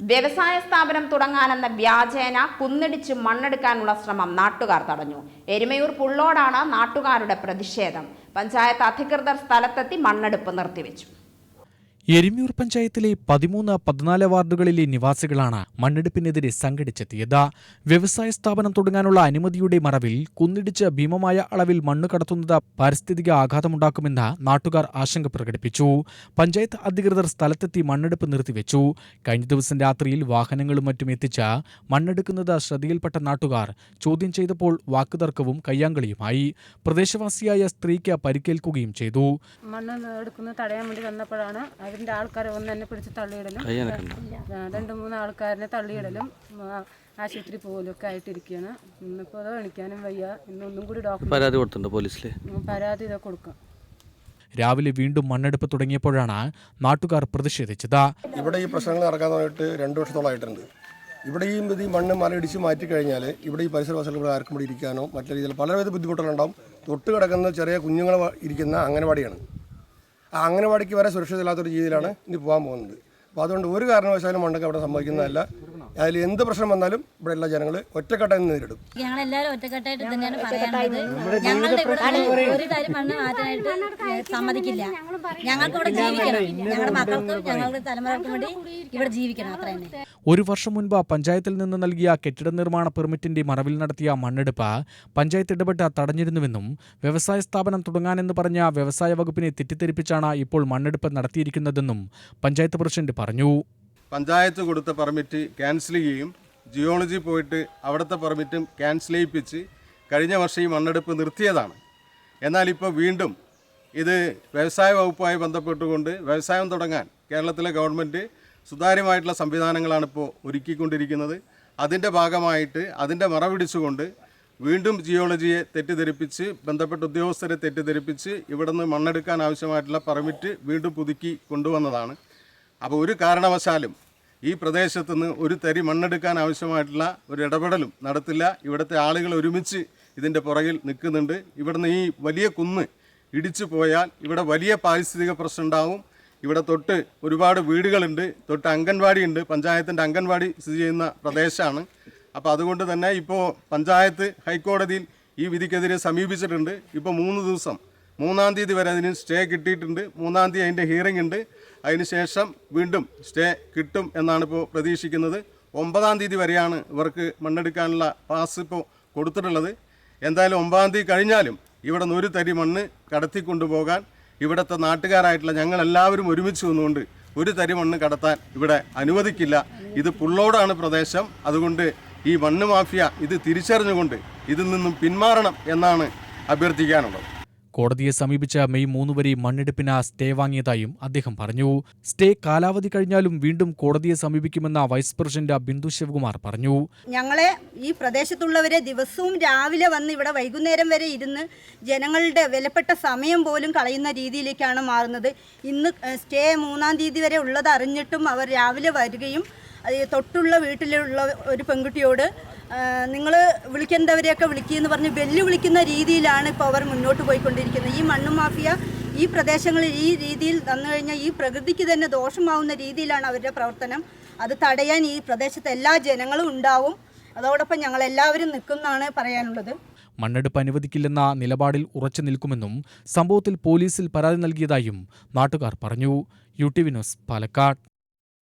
വ്യവസായ സ്ഥാപനം തുടങ്ങാനെന്ന വ്യാജേന കുന്നിടിച്ച് മണ്ണെടുക്കാനുള്ള ശ്രമം നാട്ടുകാർ തടഞ്ഞു. എരുമയൂർ പുള്ളോടാണ് നാട്ടുകാരുടെ പ്രതിഷേധം. പഞ്ചായത്ത് അധികൃതർ സ്ഥലത്തെത്തി മണ്ണെടുപ്പ് നിർത്തിവെച്ചു. എരിമ്യൂർ പഞ്ചായത്തിലെ പതിമൂന്ന് പതിനാല് വാർഡുകളിലെ നിവാസികളാണ് മണ്ണെടുപ്പിനെതിരെ സംഘടിച്ചെത്തിയത്. വ്യവസായ സ്ഥാപനം തുടങ്ങാനുള്ള അനുമതിയുടെ മറവിൽ കുന്നിടിച്ച് ഭീമമായ അളവിൽ മണ്ണ് കടത്തുന്നത് പാരിസ്ഥിതിക ആഘാതമുണ്ടാക്കുമെന്ന് നാട്ടുകാർ ആശങ്ക പ്രകടിപ്പിച്ചു. പഞ്ചായത്ത് അധികൃതർ സ്ഥലത്തെത്തി മണ്ണെടുപ്പ് നിർത്തിവെച്ചു. കഴിഞ്ഞ ദിവസം രാത്രിയിൽ വാഹനങ്ങളും മറ്റും എത്തിച്ച മണ്ണെടുക്കുന്നത് ശ്രദ്ധയിൽപ്പെട്ട നാട്ടുകാർ ചോദ്യം ചെയ്തപ്പോൾ വാക്കുതർക്കവും കയ്യാങ്കളിയുമായി. പ്രദേശവാസിയായ സ്ത്രീക്ക് പരിക്കേൽക്കുകയും ചെയ്തു. മണ്ണ് തടയാൻ വേണ്ടി വന്നപ്പോഴാണ് അതിന്റെ ആൾക്കാരെ ഒന്ന് എന്നെ പിടിച്ച് തള്ളിയിടലും രണ്ട് മൂന്ന് ആൾക്കാരനെ തള്ളിയിടലും ആ, ആശുപത്രി പോകലും ഒക്കെ ആയിട്ടിരിക്കുകയാണ് ഇന്നിപ്പോൾ അത് എണിക്കാനും വയ്യ. ഇന്നൊന്നും കൂടി ഡോക്ടർ പരാതി കൊടുത്തിട്ടുണ്ട് പോലീസിൽ പരാതി ഇതൊക്കെ കൊടുക്കാം. രാവിലെ വീണ്ടും മണ്ണെടുപ്പ് തുടങ്ങിയപ്പോഴാണ് നാട്ടുകാർ പ്രതിഷേധിച്ചത്. ഇവിടെ ഈ പ്രശ്നങ്ങൾ നടക്കാനായിട്ട് രണ്ടു വർഷത്തോളമായിട്ടുണ്ട്. ഇവിടെ ഈ ഇത് ഈ മണ്ണ് മലയിടിച്ച് മാറ്റി കഴിഞ്ഞാൽ ഇവിടെ ഈ പരിസരവാസികൾ ഇവിടെ ആർക്കും ഇവിടെ ഇരിക്കാനോ മറ്റു രീതിയിൽ പലവിധ ബുദ്ധിമുട്ടുകളുണ്ടാവും. തൊട്ട് കിടക്കുന്ന ചെറിയ കുഞ്ഞുങ്ങൾ ഇരിക്കുന്ന അംഗനവാടിയാണ്. അംഗനവാടിക്ക് വരെ സുരക്ഷിതമില്ലാത്തൊരു രീതിയിലാണ് ഇനി പോകാൻ പോകുന്നത്. അപ്പോൾ അതുകൊണ്ട് ഒരു കാരണവശാലും മണ്ടൊക്കെ അവിടെ സംഭവിക്കുന്നതല്ല. അതിൽ എന്ത് പ്രശ്നം വന്നാലും ഇവിടെയുള്ള ജനങ്ങൾ ഒറ്റക്കെട്ടായി നിന്ന് നേരിടും. ഞങ്ങളെല്ലാവരും ഒറ്റക്കെട്ടായിട്ട് തന്നെയാണ് പറയാനുള്ളത്. ഞങ്ങളുടെ ഇവിടെ ഒരു തരി മണ്ണ് മാറ്റാനായിട്ട് സമ്മതിക്കില്ല. ഞങ്ങൾക്ക് ഇവിടെ ജീവിക്കണം. ഞങ്ങളുടെ മക്കൾക്കും ഞങ്ങളുടെ തലമുറകൾക്കും വേണ്ടി ഇവിടെ ജീവിക്കണം. അത്ര തന്നെ ഒരു വർഷം മുൻപ് പഞ്ചായത്തിൽ നിന്ന് നൽകിയ കെട്ടിട നിർമ്മാണ പെർമിറ്റിന്റെ മറവിൽ നടത്തിയ മണ്ണെടുപ്പ് പഞ്ചായത്ത് ഇടപെട്ട് തടഞ്ഞിരുന്നുവെന്നും വ്യവസായ സ്ഥാപനം തുടങ്ങാനെന്ന് പറഞ്ഞ വ്യവസായ വകുപ്പിനെ തെറ്റിദ്ധരിപ്പിച്ചാണ് ഇപ്പോൾ മണ്ണെടുപ്പ് നടത്തിയിരിക്കുന്നതെന്നും പഞ്ചായത്ത് പ്രസിഡന്റ് പറഞ്ഞു. പഞ്ചായത്ത് കൊടുത്ത പെർമിറ്റ് ക്യാൻസൽ ചെയ്യും ജിയോളജി പോയിട്ട് അവിടുത്തെ പെർമിറ്റും ക്യാൻസൽ ചെയ്യിപ്പിച്ച് കഴിഞ്ഞ വർഷം ഈ മണ്ണെടുപ്പ് നിർത്തിയതാണ്. എന്നാൽ ഇപ്പോൾ വീണ്ടും ഇത് വ്യവസായ വകുപ്പുമായി ബന്ധപ്പെട്ടുകൊണ്ട് വ്യവസായം തുടങ്ങാൻ കേരളത്തിലെ ഗവൺമെന്റ് സുതാര്യമായിട്ടുള്ള സംവിധാനങ്ങളാണ് ഇപ്പോൾ ഒരുക്കിക്കൊണ്ടിരിക്കുന്നത്. അതിന്റെ ഭാഗമായിട്ട് അതിന്റെ മറപിടിച്ചുകൊണ്ട് വീണ്ടും ജിയോളജിയെ തെറ്റിദ്ധരിപ്പിച്ച് ബന്ധപ്പെട്ട ഉദ്യോഗസ്ഥരെ തെറ്റിദ്ധരിപ്പിച്ച് ഇവിടുന്ന് മണ്ണെടുക്കാൻ ആവശ്യമായിട്ടുള്ള പെർമിറ്റ് വീണ്ടും പുതുക്കി കൊണ്ടുവന്നതാണ്. അപ്പോൾ ഒരു കാരണവശാലും ഈ പ്രദേശത്തു നിന്ന് ഒരു തരി മണ്ണെടുക്കാൻ ആവശ്യമായിട്ടുള്ള ഒരു ഇടപെടലും നടത്തില്ല. ഇവിടുത്തെ ആളുകൾ ഒരുമിച്ച് ഇതിന്റെ പുറകിൽ നിൽക്കുന്നുണ്ട്. ഇവിടുന്ന് ഈ വലിയ കുന്ന് ഇടിച്ചു പോയാൽ ഇവിടെ വലിയ പാരിസ്ഥിതിക പ്രശ്നം ഉണ്ടാവും. ഇവിടെ തൊട്ട് ഒരുപാട് വീടുകളുണ്ട്. തൊട്ട് അംഗൻവാടി ഉണ്ട്. പഞ്ചായത്തിന്റെ അംഗൻവാടി സ്ഥിതി ചെയ്യുന്ന പ്രദേശമാണ്. അപ്പോൾ അതുകൊണ്ട് തന്നെ ഇപ്പോൾ പഞ്ചായത്ത് ഹൈക്കോടതിയിൽ ഈ വിധിക്കെതിരെ സമീപിച്ചിട്ടുണ്ട്. ഇപ്പോൾ മൂന്ന് ദിവസം മൂന്നാം തീയതി വരെ അതിന് സ്റ്റേ കിട്ടിയിട്ടുണ്ട്. മൂന്നാം തീയതി അതിന്റെ ഹിയറിംഗ് ഉണ്ട്. അതിനുശേഷം വീണ്ടും സ്റ്റേ കിട്ടും എന്നാണ് ഇപ്പോൾ പ്രതീക്ഷിക്കുന്നത്. ഒമ്പതാം തീയതി വരെയാണ് ഇവർക്ക് മണ്ണെടുക്കാനുള്ള പാസ് ഇപ്പോൾ കൊടുത്തിട്ടുള്ളത്. എന്തായാലും ഒമ്പതാം തീയതി കഴിഞ്ഞാലും ഇവിടെ നിന്ന് ഒരു തരി മണ്ണ് കടത്തിക്കൊണ്ടുപോകാൻ ഇവിടുത്തെ നാട്ടുകാരായിട്ടുള്ള ഞങ്ങളെല്ലാവരും ഒരുമിച്ച് വന്നുകൊണ്ട് ഒരു തരി മണ്ണ് കടത്താൻ ഇവിടെ അനുവദിക്കില്ല. ഇത് പുള്ളോടാണ് പ്രദേശം. അതുകൊണ്ട് ഈ മണ്ണ് മാഫിയ ഇത് തിരിച്ചറിഞ്ഞുകൊണ്ട് ഇതിൽ നിന്നും പിന്മാറണം എന്നാണ് അഭ്യർത്ഥിക്കാനുള്ളത്. കോടതിയെ സമീപിച്ച മെയ് മൂന്ന് വരെ മണ്ണെടുപ്പിന് സ്റ്റേ വാങ്ങിയതായും അദ്ദേഹം പറഞ്ഞു. സ്റ്റേ കാലാവധി കഴിഞ്ഞാലും വീണ്ടും കോടതിയെ സമീപിക്കുമെന്ന വൈസ് പ്രസിഡന്റ് ബിന്ദു ശിവകുമാർ പറഞ്ഞു. ഞങ്ങളെ ഈ പ്രദേശത്തുള്ളവരെ ദിവസവും രാവിലെ വന്ന് ഇവിടെ വൈകുന്നേരം വരെ ഇരുന്ന് ജനങ്ങളുടെ വിലപ്പെട്ട സമയം പോലും കളയുന്ന രീതിയിലേക്കാണ് മാറുന്നത്. ഇന്ന് സ്റ്റേ മൂന്നാം തീയതി വരെ ഉള്ളത് അറിഞ്ഞിട്ടും അവർ രാവിലെ വരികയും തൊട്ടുള്ള വീട്ടിലുള്ള ഒരു പെൺകുട്ടിയോട് നിങ്ങൾ വിളിക്കേണ്ടവരെയൊക്കെ വിളിക്കുകയെന്ന് പറഞ്ഞ് വെല്ലു വിളിക്കുന്ന രീതിയിലാണ് ഇപ്പോൾ അവർ മുന്നോട്ട് പോയിക്കൊണ്ടിരിക്കുന്നത്. ഈ മണ്ണു മാഫിയ ഈ പ്രദേശങ്ങളിൽ ഈ രീതിയിൽ വന്നു കഴിഞ്ഞാൽ ഈ പ്രകൃതിക്ക് തന്നെ ദോഷമാവുന്ന രീതിയിലാണ് അവരുടെ പ്രവർത്തനം. അത് തടയാൻ ഈ പ്രദേശത്തെ എല്ലാ ജനങ്ങളും ഉണ്ടാവും. അതോടൊപ്പം ഞങ്ങൾ എല്ലാവരും നിൽക്കുന്നതാണ് പറയാനുള്ളത്. മണ്ണെടുപ്പ് അനുവദിക്കില്ലെന്ന നിലപാടിൽ ഉറച്ചു നിൽക്കുമെന്നും സംഭവത്തിൽ പോലീസിൽ പരാതി നൽകിയതായും നാട്ടുകാർ പറഞ്ഞു. U T V news Palakkad.